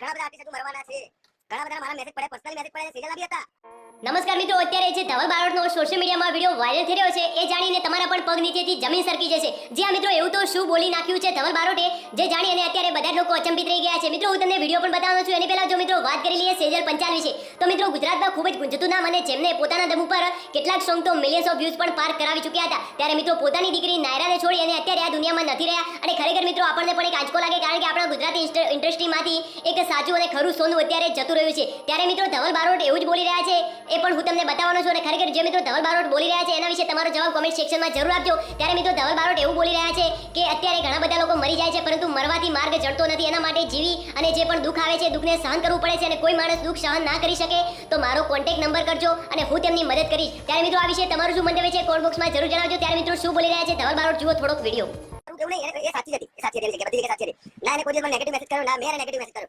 ઘણા બધા આર્ટિસ્ટ મરવાના છે. ઘણા બધા મારા મેસેજ પડ્યા પર્સનલ મેસેજ પડ્યા સિરિયલ આવી હતા. નમસ્કાર મિત્રો, અત્યારે જે ધવલ બારોટનો સોશિયલ મીડિયામાં વીડિયો વાયરલ થઈ રહ્યો છે, એ જાણીને તમારા પણ પગ નીચેથી જમીન સરકી જશે. જ્યાં મિત્રો એવું તો શું બોલી નાખ્યું છે ધવલ બારોટે, જે જાણી અને અત્યારે બધા લોકો અચંબિત રહી ગયા છે. મિત્રો, હું તમને વીડિયો પણ બતાવવાનો છું. એની પહેલા જો મિત્રો વાત કરી લઈએ સેજલ પંચાલ વિશે, તો મિત્રો ગુજરાતમાં ખૂબ જ ગુંજતું નામ અને જેમને પોતાના દમ ઉપર કેટલાક સોંગ તો મિલિયન્સ ઓફ વ્યૂઝ પણ પાર કરાવી ચૂક્યા હતા. ત્યારે મિત્રો પોતાની દીકરી નાયરાને છોડી અને અત્યારે આ દુનિયામાં નથી રહ્યા. અને ખરેખર મિત્રો, આપણને પણ એક આંચકો લાગે ગુજરાતી ઇન્ડસ્ટ્રીમાંથી એક સાચું અને ખરું સોનું અત્યારે જતું રહ્યું છે. ત્યારે મિત્રો ધવલ બારોટ એવું જ બોલી રહ્યા છે. એ પણ હું તમને બતાવવાનો છું અને ખરેખર જે મિત્રો ધવલ બારોટ બોલી રહ્યા છે એના વિશે તમારો જવાબ કોમેન્ટ સેક્શનમાં જરૂર આપજો. ત્યારે મિત્રો ધવલ બારોટ એવું બોલી રહ્યા છે કે અત્યારે ઘણા બધા લોકો મરી જાય છે, પરંતુ મરવાથી માર્ગ જડતો નથી. એના માટે જીવી અને જે પણ દુઃખ આવે છે, દુઃખને સહન કરવું પડે છે અને કોઈ માણસ દુઃખ સહન ના કરી શકે, તો મારો કોન્ટેક્ટ નંબર કરજો અને હું તેમની મદદ કરીશ. ત્યારે મિત્રો આ વિશે તમારું શું મંતવ્ય છે? કોમેન્ટ બોક્સમાં જરૂર જણાવજો. ત્યારે મિત્રો શું બોલી રહ્યા છે ધવલ બારોટ, જુઓ થોડોક વીડિયો. એવું નહીં એ- સાચી હતી. સાચી હતી એની જગ્યાએ બધી જગ્યાએ સાચી હતી ના એને